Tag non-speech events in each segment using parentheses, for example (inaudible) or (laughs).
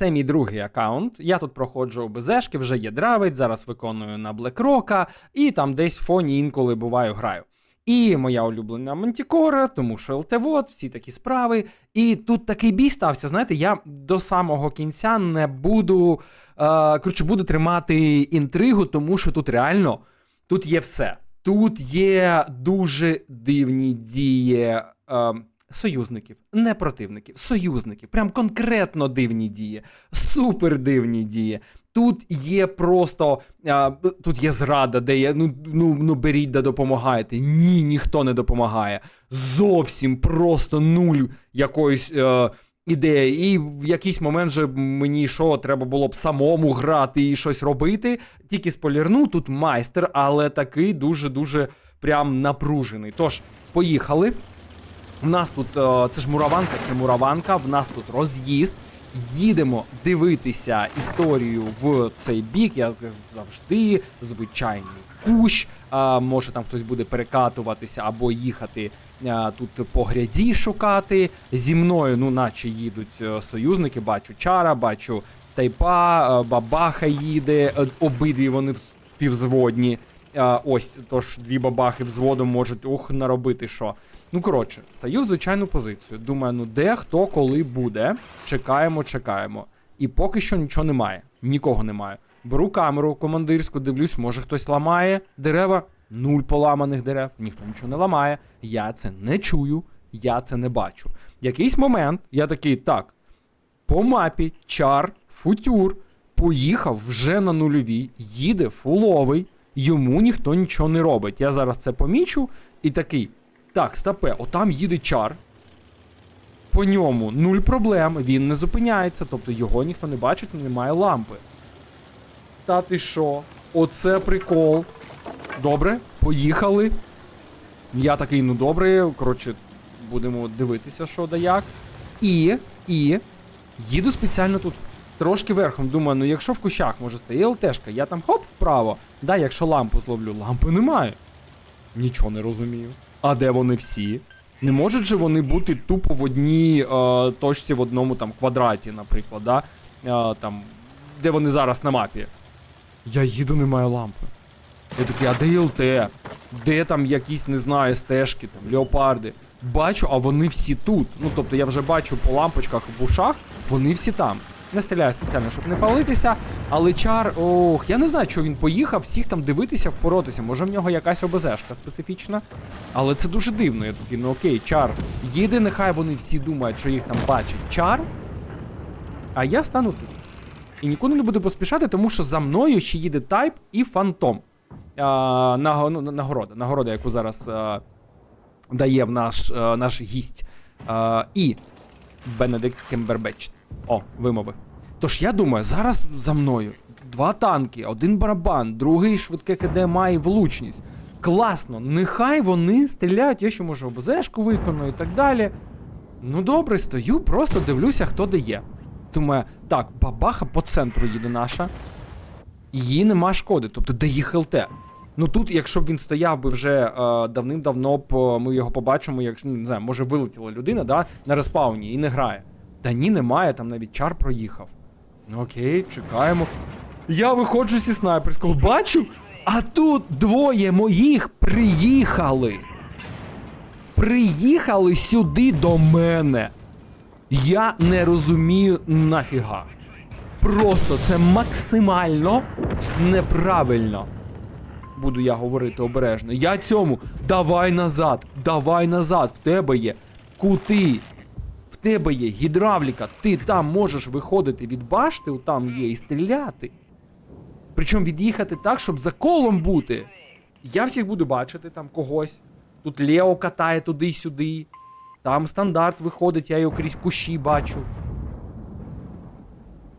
Це мій другий аккаунт. Я тут проходжу ОБЗшки, вже є дравить, зараз виконую на Блекрока, і там десь в фоні інколи буваю граю. І моя улюблена Мантікора, тому що ЛТВОД, всі такі справи. І тут такий бій стався. Знаєте, я до самого кінця не буду. Е, коротше, буду тримати інтригу, тому що тут реально тут є все. Тут є дуже дивні дії е, союзників, не противників, союзників. Прям конкретно дивні дії, супер дивні дії. Тут є просто а, тут є зрада, де є ну, ну, ну беріть да допомагаєте. Ні, ніхто не допомагає. Зовсім просто нуль якоїсь е, ідеї. І в якийсь момент же мені що, треба було б самому грати і щось робити. Тільки спойлерну, тут майстер, але такий дуже-дуже прям напружений. Тож, поїхали. В нас тут е, це ж мураванка, це мураванка, в нас тут роз'їзд. Їдемо дивитися історію в цей бік. Я завжди звичайний кущ. А, може там хтось буде перекатуватися або їхати а, тут по гряді шукати. Зі мною, ну, наче їдуть е, союзники, бачу чара, бачу тайпа, е, бабаха їде, е, обидві вони співзводні. А, ось, тож дві бабахи взводом можуть ух, наробити що. Ну, коротше, стаю в звичайну позицію. Думаю, ну де, хто, коли буде. Чекаємо, чекаємо. І поки що нічого немає. Нікого немає. Беру камеру командирську, дивлюсь, може хтось ламає дерева. Нуль поламаних дерев, ніхто нічого не ламає. Я це не чую, я це не бачу. Якийсь момент я такий, так, по мапі, чар, футюр, поїхав вже на нульовій, їде фуловий, йому ніхто нічого не робить. Я зараз це помічу і такий. Так, стапе, отам їде чар. По ньому нуль проблем, він не зупиняється, тобто його ніхто не бачить, немає лампи. Та ти що? Оце прикол. Добре, поїхали. Я такий, ну добре, коротше, будемо дивитися, що да як. І, і, їду спеціально тут трошки верхом. Думаю, ну якщо в кущах може стає ЛТшка, я там хоп вправо. Да, якщо лампу зловлю, лампи немає. Нічого не розумію. А де вони всі? Не можуть же вони бути тупо в одній е, точці в одному там квадраті, наприклад, да? Е, там, де вони зараз на мапі. Я їду, немає лампи. Я такий, а де ЛТ? Де там якісь, не знаю, стежки, там, леопарди. Бачу, а вони всі тут. Ну, тобто я вже бачу по лампочках в ушах, вони всі там. Не стріляю спеціально, щоб не палитися. Але чар, ох, я не знаю, що він поїхав всіх там дивитися, впоротися. Може в нього якась ОБЗшка специфічна. Але це дуже дивно. Я такий, ну окей, чар. Їде, нехай вони всі думають, що їх там бачить чар. А я стану тут. І нікуди не буду поспішати, тому що за мною ще їде тайп і фантом. А, на, ну, нагорода, нагорода, яку зараз а, дає в наш, а, наш гість. А, і Бенедикт Кембербеч. О, вимовив. Тож я думаю, зараз за мною два танки, один барабан, другий швидке КД має влучність. Класно, нехай вони стріляють, я ще можу ОБЗшку виконую і так далі. Ну добре, стою, просто дивлюся, хто де є. Думаю, так, бабаха по центру їде наша. Її нема шкоди, тобто де їх ЛТ. Ну тут, якщо б він стояв би вже е, давним-давно б е, ми його побачимо, якщо ну, не знаю, може вилетіла людина, да, на респауні і не грає. Та ні, немає, там навіть чар проїхав. Ну окей, чекаємо. Я виходжу зі снайперського, бачу, а тут двоє моїх приїхали. Приїхали сюди до мене. Я не розумію нафіга. Просто це максимально неправильно. Буду я говорити обережно. Я цьому давай назад, давай назад, в тебе є кути, тебе є гідравліка, ти там можеш виходити від башти, там є і стріляти. Причому від'їхати так, щоб за колом бути. Я всіх буду бачити там когось. Тут Лео катає туди-сюди. Там стандарт виходить, я його крізь кущі бачу.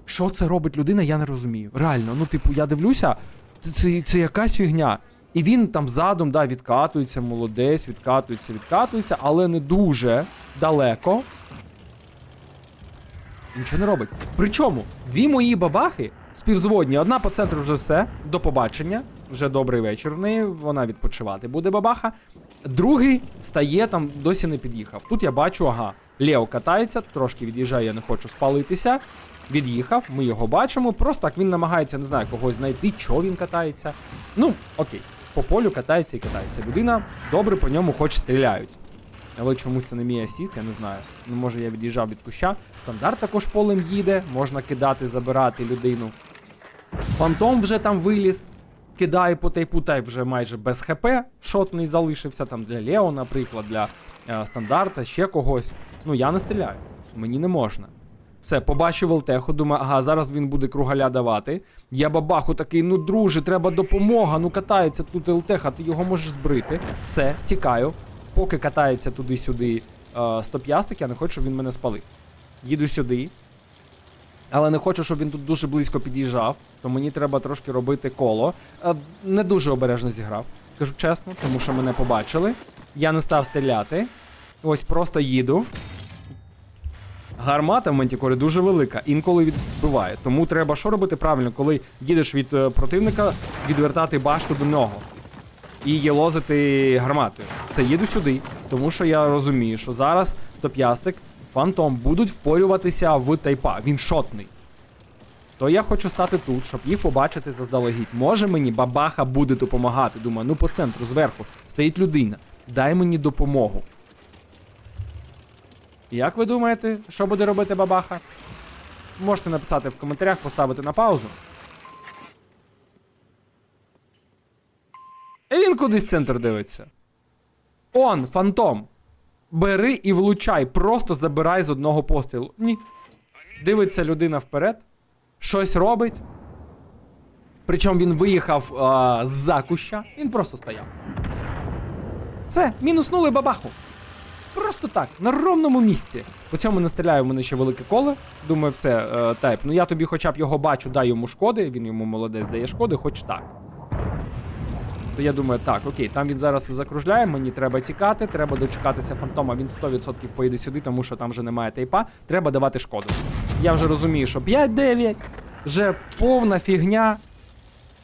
Що це робить людина, я не розумію. Реально, ну, типу, я дивлюся, це, це якась фігня. І він там задом, да, відкатується, молодець, відкатується, відкатується, але не дуже далеко. Нічого не робить. Причому дві мої бабахи співзводні. Одна по центру вже все. До побачення. Вже добрий вечір в неї. Вона відпочивати буде бабаха. Другий стає там, досі не під'їхав. Тут я бачу, ага, Лео катається, трошки від'їжджає, я не хочу спалитися. Від'їхав, ми його бачимо. Просто так він намагається, не знаю, когось знайти, чого він катається. Ну, окей, по полю катається і катається. Людина добре по ньому хоч стріляють. Але чомусь це не мій асіст, я не знаю. Ну, може я від'їжджав від куща. Стандарт також полем їде, можна кидати, забирати людину. Фантом вже там виліз, кидає по тайпу, тай вже майже без ХП. Шотний залишився там для Лео, наприклад, для е, стандарта, ще когось. Ну я не стріляю. Мені не можна. Все, побачив Елтеху, думаю, ага, зараз він буде кругаля давати. Я бабаху такий, ну друже, треба допомога. Ну катається тут Елтеха, ти його можеш збрити. Все, тікаю. Поки катається туди-сюди е, стоп'ястик, я не хочу, щоб він мене спалив. Їду сюди. Але не хочу, щоб він тут дуже близько під'їжджав, то мені треба трошки робити коло. Е, не дуже обережно зіграв, скажу чесно, тому що мене побачили. Я не став стріляти. Ось просто їду. Гармата в мантікорі дуже велика, інколи відбиває. Тому треба що робити правильно, коли їдеш від е, противника, відвертати башту до нього і єлозити гарматою. Все, їду сюди, тому що я розумію, що зараз стоп'ястик, фантом будуть впорюватися в тайпа. Він шотний. То я хочу стати тут, щоб їх побачити заздалегідь. Може мені бабаха буде допомагати. Думаю, ну по центру, зверху, стоїть людина. Дай мені допомогу. Як ви думаєте, що буде робити бабаха? Можете написати в коментарях, поставити на паузу. І він кудись центр дивиться. Он, фантом. Бери і влучай, просто забирай з одного пострілу. Ні. Дивиться людина вперед, щось робить. Причому він виїхав з-за куща, він просто стояв. Все, мінуснули бабаху. Просто так, на ровному місці. По цьому не стріляю, в мене ще велике коле. Думаю, все, е, тайп. Ну я тобі хоча б його бачу, дай йому шкоди, він йому молодець дає шкоди, хоч так. То я думаю, так, окей, там він зараз закружляє, мені треба тікати, треба дочекатися фантома, він 100% поїде сюди, тому що там вже немає тейпа. Треба давати шкоду. Я вже розумію, що 5-9, вже повна фігня.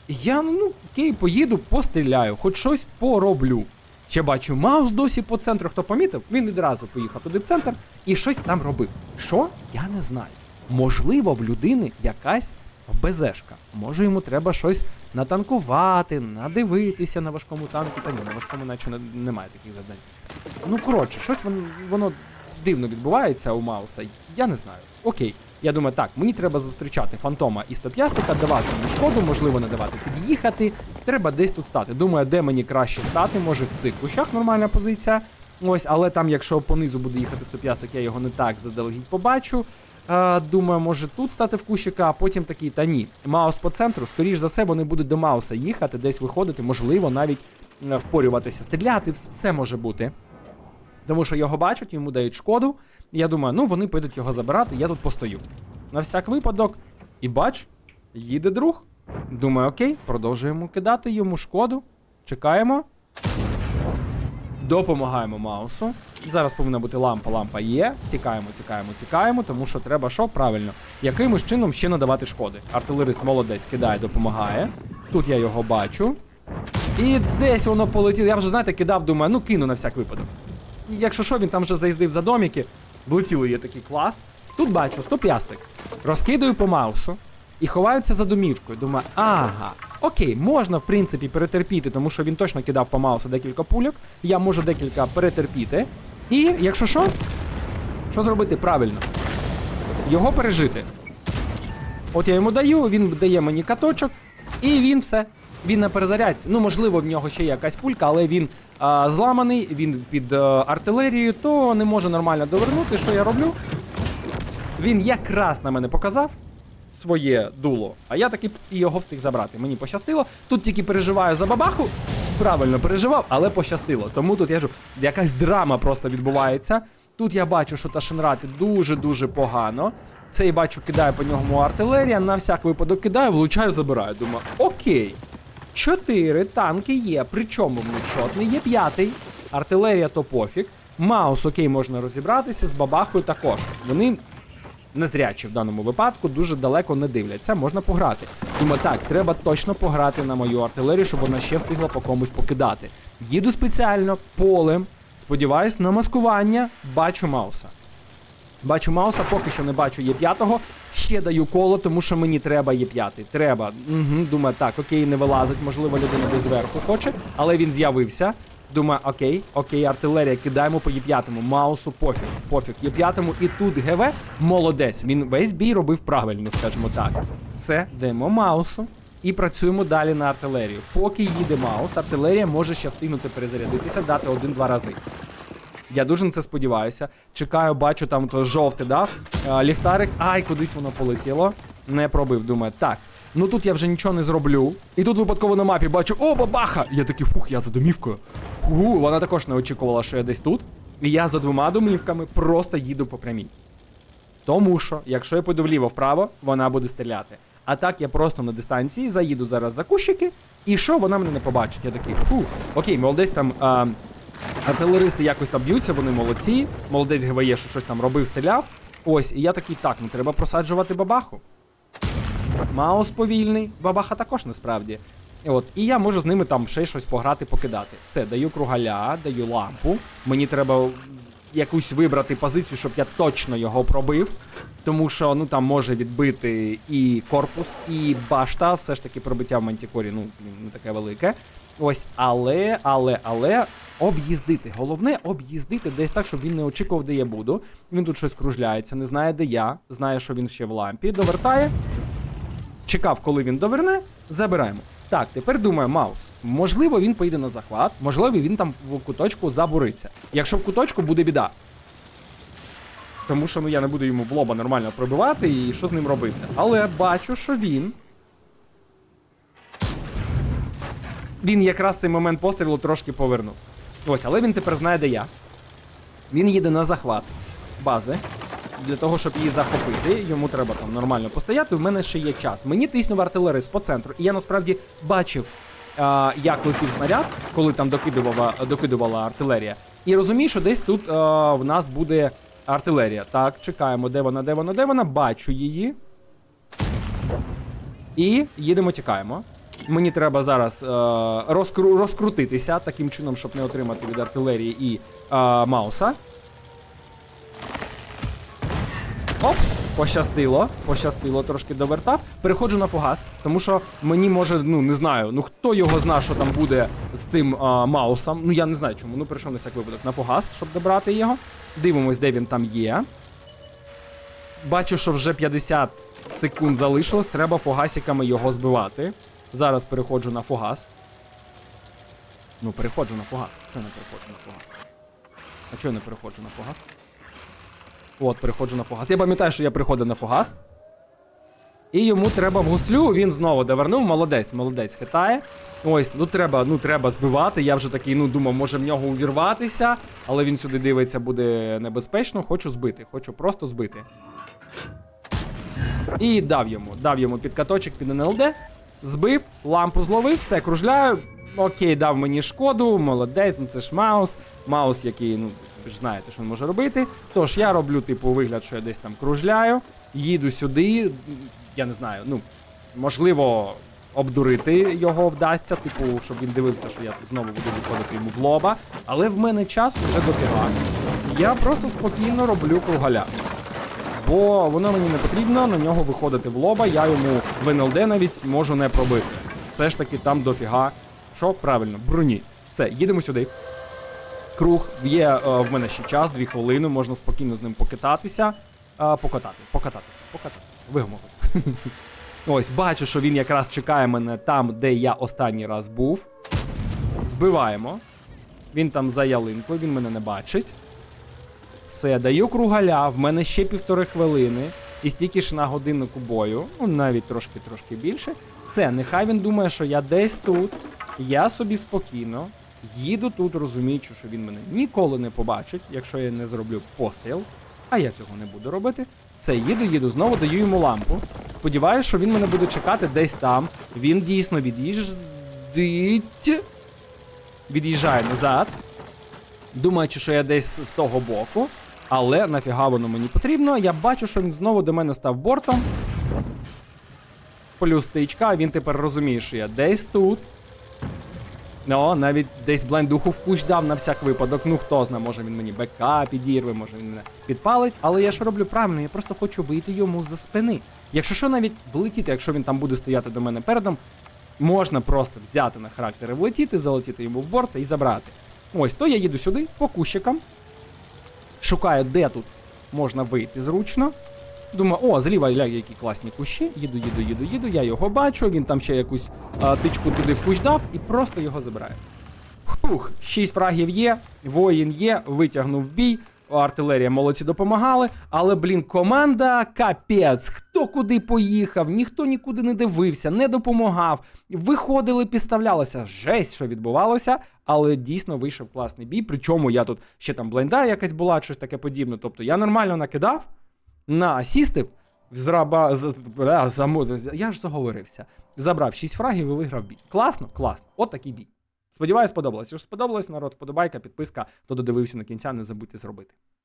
Я, ну, окей, поїду, постріляю, хоч щось пороблю. Ще бачу, Маус досі по центру, хто помітив, він відразу поїхав туди в центр і щось там робив. Що? Я не знаю. Можливо, в людини якась БЗшка. Може йому треба щось натанкувати, надивитися на важкому танку. Та ні, на важкому наче немає таких завдань. Ну, коротше, щось воно, воно дивно відбувається у Мауса. Я не знаю. Окей. Я думаю, так, мені треба зустрічати фантома і стоп'ястика, давати йому шкоду, можливо, не давати під'їхати. Треба десь тут стати. Думаю, де мені краще стати, може в цих кущах нормальна позиція. Ось, але там, якщо понизу буде їхати стоп'ястик, я його не так заздалегідь побачу. Е, думаю, може тут стати в кущика, а потім такий, та ні. Маус по центру, скоріш за все, вони будуть до Мауса їхати, десь виходити, можливо, навіть е, впорюватися, стріляти, все може бути. Тому що його бачать, йому дають шкоду. Я думаю, ну вони підуть його забирати, я тут постою. На всяк випадок. І бач, їде друг. Думаю, окей, продовжуємо кидати йому шкоду. Чекаємо. Допомагаємо Маусу. Зараз повинна бути лампа, лампа є. Тікаємо, тікаємо, тікаємо, тому що треба що? Правильно. Якимось чином ще надавати шкоди. Артилерист молодець кидає, допомагає. Тут я його бачу. І десь воно полетіло. Я вже, знаєте, кидав, думаю, ну кину на всяк випадок. Якщо що, він там вже заїздив за доміки, влетіло є такий клас. Тут бачу, стоп'ястик. Розкидаю по маусу і ховаються за домівкою. Думаю, ага, окей, можна в принципі перетерпіти, тому що він точно кидав по маусу декілька пульок. Я можу декілька перетерпіти. І якщо що, що зробити правильно? Його пережити. От я йому даю, він дає мені каточок, і він все. Він на перезарядці. Ну, можливо, в нього ще є якась пулька, але він а, зламаний, він під а, артилерією, то не може нормально довернути. Що я роблю? Він якраз на мене показав своє дуло, а я таки і його встиг забрати. Мені пощастило. Тут тільки переживаю за бабаху. Правильно переживав, але пощастило. Тому тут я ж якась драма просто відбувається. Тут я бачу, що Ташинрати дуже-дуже погано. Цей бачу, кидає по ньому артилерія, на всяк випадок кидаю, влучаю, забираю. Думаю, окей. Чотири танки є, причому в них шотний, є п'ятий. Артилерія то пофіг. Маус, окей, можна розібратися, з бабахою також. Вони незрячі в даному випадку, дуже далеко не дивляться, можна пограти. Думаю, так, треба точно пограти на мою артилерію, щоб вона ще встигла по комусь покидати. Їду спеціально полем, сподіваюсь, на маскування, бачу Мауса. Бачу Мауса, поки що не бачу є п'ятого. Ще даю коло, тому що мені треба є п'ятий. Треба. Угу, думаю, так, окей, не вилазить, можливо, людина десь зверху хоче, але він з'явився. Думаю, окей, окей, артилерія, кидаємо по Є5. Маусу пофіг, пофіг. Є5 і тут ГВ молодець. Він весь бій робив правильно, скажімо так. Все, даємо Маусу і працюємо далі на артилерію. Поки їде Маус, артилерія може ще встигнути перезарядитися, дати один-два рази. Я дуже на це сподіваюся. Чекаю, бачу, там то жовте дав. А, ліхтарик, ай, кудись воно полетіло. Не пробив, думаю, так. Ну тут я вже нічого не зроблю. І тут випадково на мапі бачу, о, бабаха! Я такий, фух, я за домівкою. Фу, вона також не очікувала, що я десь тут. І я за двома домівками просто їду по прямій. Тому що, якщо я пойду вліво-вправо, вона буде стріляти. А так я просто на дистанції заїду зараз за кущики, і що вона мене не побачить. Я такий, фу, окей, молодець там. А, Артилеристи якось там б'ються, вони молодці. Молодець ГВЄ, що щось там робив, стріляв. Ось, і я такий, так, ну треба просаджувати бабаху. Маус повільний, бабаха також насправді. От, і я можу з ними там ще щось пограти, покидати. Все, даю кругаля, даю лампу. Мені треба якусь вибрати позицію, щоб я точно його пробив. Тому що ну там може відбити і корпус, і башта, все ж таки пробиття в мантікорі, ну, не таке велике. Ось, але, але, але об'їздити. Головне об'їздити десь так, щоб він не очікував, де я буду. Він тут щось кружляється, не знає, де я, знає, що він ще в лампі, довертає. Чекав, коли він доверне, забираємо. Так, тепер думаю, Маус. Можливо, він поїде на захват, можливо, він там в куточку забуриться. Якщо в куточку буде біда. Тому що ну я не буду йому в лоба нормально пробивати і що з ним робити. Але бачу, що він. Він якраз цей момент пострілу трошки повернув. Ось, але він тепер знає, де я. Він їде на захват бази. Для того, щоб її захопити, йому треба там нормально постояти. В мене ще є час. Мені тиснув артилерист по центру, і я насправді бачив, а, як летів снаряд, коли там докидувала, докидувала артилерія. І розумію, що десь тут а, в нас буде артилерія. Так, чекаємо, де вона, де вона, де вона. Бачу її. І їдемо, тікаємо. Мені треба зараз е, розкру- розкрутитися таким чином, щоб не отримати від артилерії і е, Мауса. Оп, пощастило, пощастило, трошки довертав. Переходжу на фугас, тому що мені може, ну не знаю, ну хто його зна, що там буде з цим а, маусом. Ну я не знаю чому. Ну прийшов на всяк випадок на фугас, щоб добрати його. Дивимось, де він там є. Бачу, що вже 50 секунд залишилось, треба фугасиками його збивати. Зараз переходжу на фугас. Ну, переходжу на фугас. Чого не переходжу на фугас? А чого я не переходжу на фугас? От, переходжу на фугас. Я пам'ятаю, що я приходив на фугас. І йому треба в гуслю, він знову довернув. Молодець, молодець хитає. Ось, ну треба, ну треба збивати. Я вже такий, ну думав, може в нього увірватися, але він сюди дивиться, буде небезпечно. Хочу збити, хочу просто збити. І дав йому, дав йому під каточок під НЛД. Збив, лампу зловив, все кружляю. Окей, дав мені шкоду, молодець, ну це ж Маус. Маус, який, ну, ви ж знаєте, що він може робити. Тож я роблю, типу, вигляд, що я десь там кружляю, їду сюди. Я не знаю, ну, можливо, обдурити його вдасться, типу, щоб він дивився, що я знову буду виходити йому в лоба. Але в мене час вже дофіга. Я просто спокійно роблю кругаля. Бо воно мені не потрібно на нього виходити в лоба, я йому в НЛД навіть можу не пробити. Все ж таки там дофіга. Що правильно, броні. Все, їдемо сюди. Круг є е, в мене ще час, дві хвилини, можна спокійно з ним покататися. Е, покатати, покататися, покататися. Вигомовити. (laughs) Ось, бачу, що він якраз чекає мене там, де я останній раз був. Збиваємо. Він там за ялинкою, він мене не бачить. Все, даю кругаля, в мене ще півтори хвилини. І стільки ж на годиннику бою, ну навіть трошки-трошки більше. Все, нехай він думає, що я десь тут. Я собі спокійно їду тут, розуміючи, що він мене ніколи не побачить, якщо я не зроблю постріл. А я цього не буду робити. Все, їду, їду, знову даю йому лампу. Сподіваюсь, що він мене буде чекати десь там. Він дійсно від'їжджить. Від'їжджає назад. Думаючи, що я десь з того боку. Але нафіга воно мені потрібно. Я бачу, що він знову до мене став бортом. Плюс тичка, він тепер розуміє, що я десь тут. Ну, навіть десь блайндуху в кущ дав на всяк випадок. Ну хто знає, може він мені БК підірве, може він мене підпалить. Але я ж роблю правильно, я просто хочу вийти йому за спини. Якщо що, навіть влетіти, якщо він там буде стояти до мене передом, можна просто взяти на характер і влетіти, залетіти йому в борт і забрати. Ось, то я їду сюди по кущикам, шукаю, де тут можна вийти зручно. Думаю, о, зліва ля, які класні кущі. Їду, їду, їду, їду. Я його бачу. Він там ще якусь а, тичку туди в кущ дав і просто його забираю. Хух, шість фрагів є, воїн є, витягнув бій. Артилерія молодці допомагали, але, блін, команда капець. Хто куди поїхав, ніхто нікуди не дивився, не допомагав. Виходили, підставлялися. Жесть, що відбувалося, але дійсно вийшов класний бій. Причому я тут ще там бленда якась була, щось таке подібне. Тобто я нормально накидав, на асістив, зраба, з, заму- я ж заговорився. Забрав 6 фрагів і виграв бій. Класно? Класно. От такий бій. Сподіваюсь, сподобалось. Якщо сподобалось, народ, подобайка, підписка. Хто додивився на кінця, не забудьте зробити.